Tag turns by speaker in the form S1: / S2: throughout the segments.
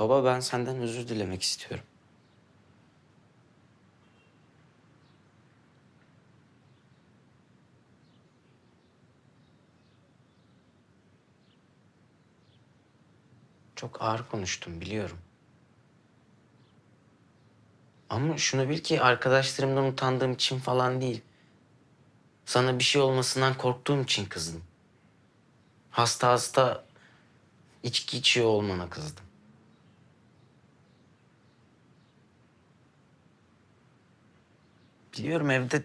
S1: Baba ben senden özür dilemek istiyorum. Çok ağır konuştum biliyorum. Ama şunu bil ki arkadaşlarımdan utandığım için falan değil. Sana bir şey olmasından korktuğum için kızdım. Hasta hasta içki içiyor olmana kızdım. Biliyorum evde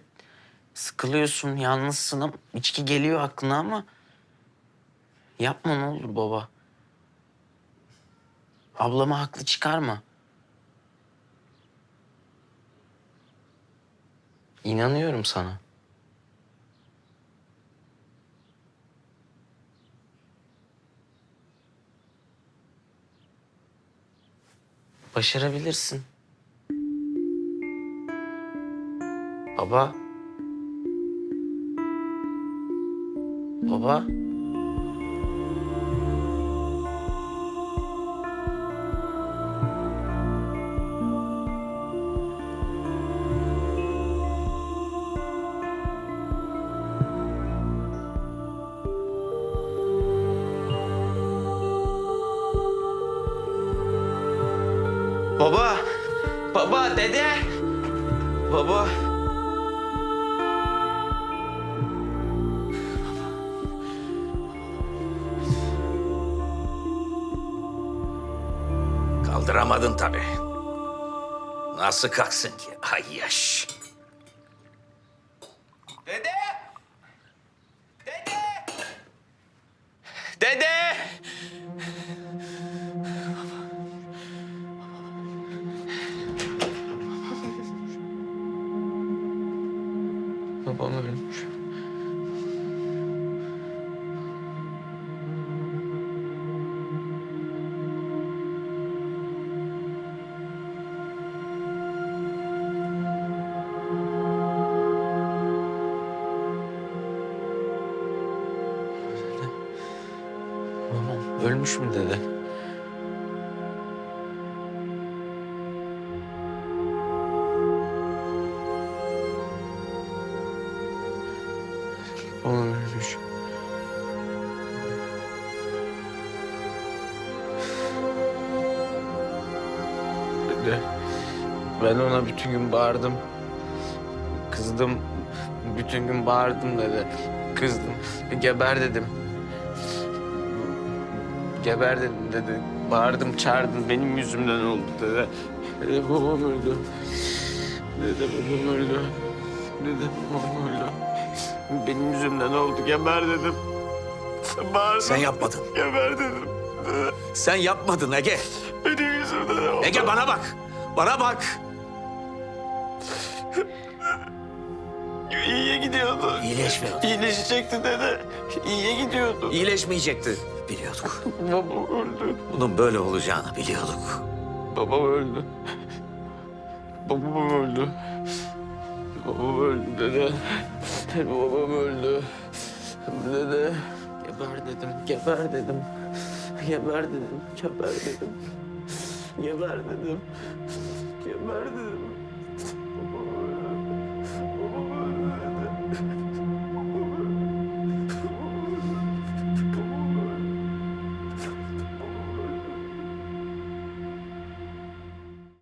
S1: sıkılıyorsun, yalnızsın ama içki geliyor aklına ama yapma ne olur baba. Ablamı haklı çıkarma. İnanıyorum sana. Başarabilirsin. Baba. Baba. Baba. Baba, dede. Baba.
S2: Kaldıramadın tabii. Nasıl kalksın ki? Ay yaş.
S1: Dede! Dede! Dede! Babam ölmüş. Ölmüş mü dede? Babam ölmüş. Dede, ben ona bütün gün bağırdım. Kızdım. Bütün gün bağırdım dede. Kızdım. Geber dedim. Geber dedim dedi. Bağırdım çağırdım benim yüzümden oldu dedi. Dede babam öldü. Dede babam öldü. Dede babam öldü. Benim yüzümden oldu geber dedim. Bağırdım.
S2: Sen yapmadın.
S1: Geber dedim.
S2: Sen yapmadın Ege.
S1: Benim yüzümden oldu.
S2: Ege bana bak. Bana bak.
S1: İyiye gidiyordu.
S2: İyileşmiyordu.
S1: İyileşecekti dede. İyiye gidiyordu.
S2: İyileşmeyecekti. Biliyorduk.
S1: Babam öldü.
S2: Bunun böyle olacağını biliyorduk.
S1: Babam öldü. Babam öldü. Babam öldü dede. Babam öldü. Dede. Geber dedim, geber dedim. Geber dedim, geber dedim. Geber dedim. Geber dedim.